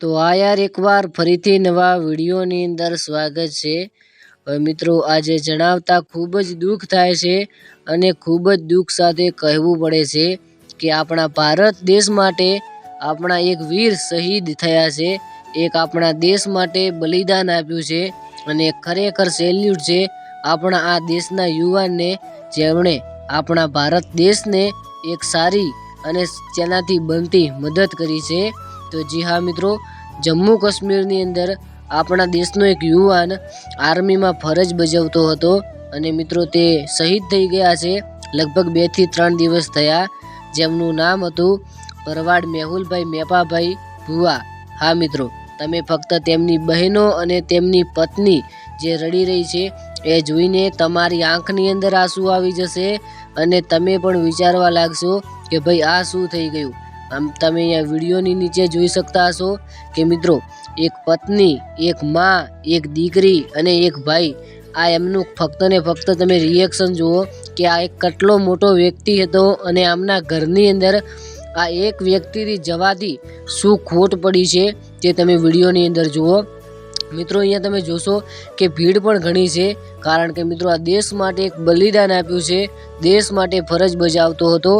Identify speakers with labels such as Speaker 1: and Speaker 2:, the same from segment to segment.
Speaker 1: તો આ યાર એકવાર ફરીથી નવા વિડીયોની અંદર સ્વાગત છે. હવે મિત્રો, આજે જણાવતા ખૂબ જ દુઃખ થાય છે અને ખૂબ જ દુઃખ સાથે કહેવું પડે છે કે આપણા ભારત દેશ માટે આપણા એક વીર શહીદ થયા છે. એક આપણા દેશ માટે બલિદાન આપ્યું છે અને ખરેખર સેલ્યુટ છે આપણા આ દેશના યુવાનને, જેમણે આપણા ભારત દેશને એક સારી અને તેનાથી બનતી મદદ કરી છે. તો જી હા મિત્રો, જમ્મુ કાશ્મીરની અંદર આપણા દેશનો એક યુવાન આર્મીમાં ફરજ બજાવતો હતો અને મિત્રો તે શહીદ થઈ ગયા છે. લગભગ બેથી ત્રણ દિવસ થયા જેમનું નામ હતું ભરવાડ મેહુલભાઈ મેપાભાઈ ભુવા. હા મિત્રો, તમે ફક્ત તેમની બહેનો અને તેમની પત્ની જે રડી રહી છે એ જોઈને તમારી આંખની અંદર આંસુ આવી જશે અને તમે પણ વિચારવા લાગશો કે ભાઈ આ શું થઈ ગયું? આમ તમે અહીંયા વિડીયોની નીચે જોઈ શકતા હશો કે મિત્રો, એક પત્ની, એક માં, એક દીકરી અને એક ભાઈ, આ એમનું ફક્ત ને ફક્ત તમે રિએક્શન જુઓ કે આ એક કેટલો મોટો વ્યક્તિ હતો અને આમના ઘરની અંદર આ એક વ્યક્તિથી જવાથી શું ખોટ પડી છે તે તમે વિડીયોની અંદર જુઓ. મિત્રો, અહીંયા તમે જોશો કે ભીડ પણ ઘણી છે, કારણ કે મિત્રો, આ દેશ માટે એક બલિદાન આપ્યું છે. દેશ માટે ફરજ બજાવતો હતો.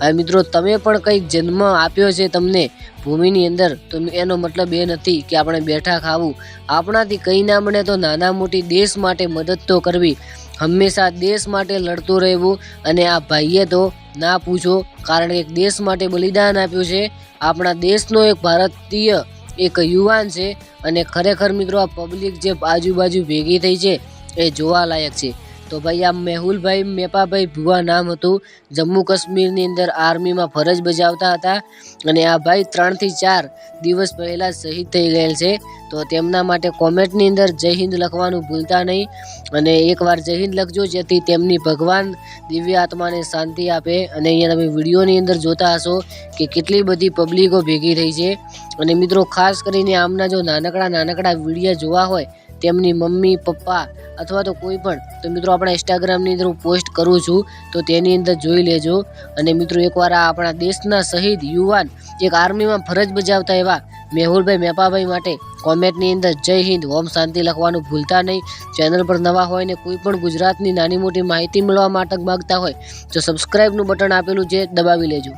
Speaker 1: હવે મિત્રો, તમે પણ કંઈક જન્મ આપ્યો છે તમને ભૂમિની અંદર, તો એનો મતલબ એ નથી કે આપણે બેઠા ખાવું. આપણાથી કંઈ ના બને તો નાના મોટી દેશ માટે મદદ તો કરવી. હંમેશા દેશ માટે લડતું રહેવું અને આ ભાઈએ તો ના પૂછો, કારણ કે દેશ માટે બલિદાન આપ્યું છે. આપણા દેશનો એક ભારતીય એક યુવાન છે અને ખરેખર મિત્રો આ પબ્લિક જે આજુબાજુ ભેગી થઈ છે એ જોવાલાયક છે. તો ભાઈ આ મેહુલભાઈ, મેપાભાઈ ભુવા નામ હતું. જમ્મુ કાશ્મીરની અંદર આર્મીમાં ફરજ બજાવતા હતા અને આ ભાઈ ત્રણથી ચાર દિવસ પહેલાં શહીદ થઈ ગયેલ છે. તો તેમના માટે કોમેન્ટની અંદર જય હિન્દ લખવાનું ભૂલતા નહીં અને એકવાર જય હિન્દ લખજો, જેથી તેમની ભગવાન દિવ્ય આત્માને શાંતિ આપે. અને અહીંયા તમે વિડીયોની અંદર જોતા હશો કે કેટલી બધી પબ્લિકો ભેગી થઈ છે. અને મિત્રો, ખાસ કરીને આમના જો નાનકડા નાનકડા વીડિયો જોવા હોય તેમની મમ્મી, પપ્પા અથવા તો કોઈ પણ. તો મિત્રો, આપણા ઇન્સ્ટાગ્રામની અંદર હું પોસ્ટ કરું છું, તો તેની અંદર જોઈ લેજો. અને મિત્રો, એકવાર આ આપણા દેશના શહીદ યુવાન એક આર્મીમાં ફરજ બજાવતા એવા મેહુલભાઈ મેપાભાઈ માટે કોમેન્ટની અંદર જય હિન્દ, ઓમ શાંતિ લખવાનું ભૂલતા નહીં. ચેનલ પર નવા હોય ને કોઈ પણ ગુજરાતની નાની મોટી માહિતી મેળવવા માટે માગતા હોય, તો સબસ્ક્રાઈબનું બટન આપેલું છે, દબાવી લેજો.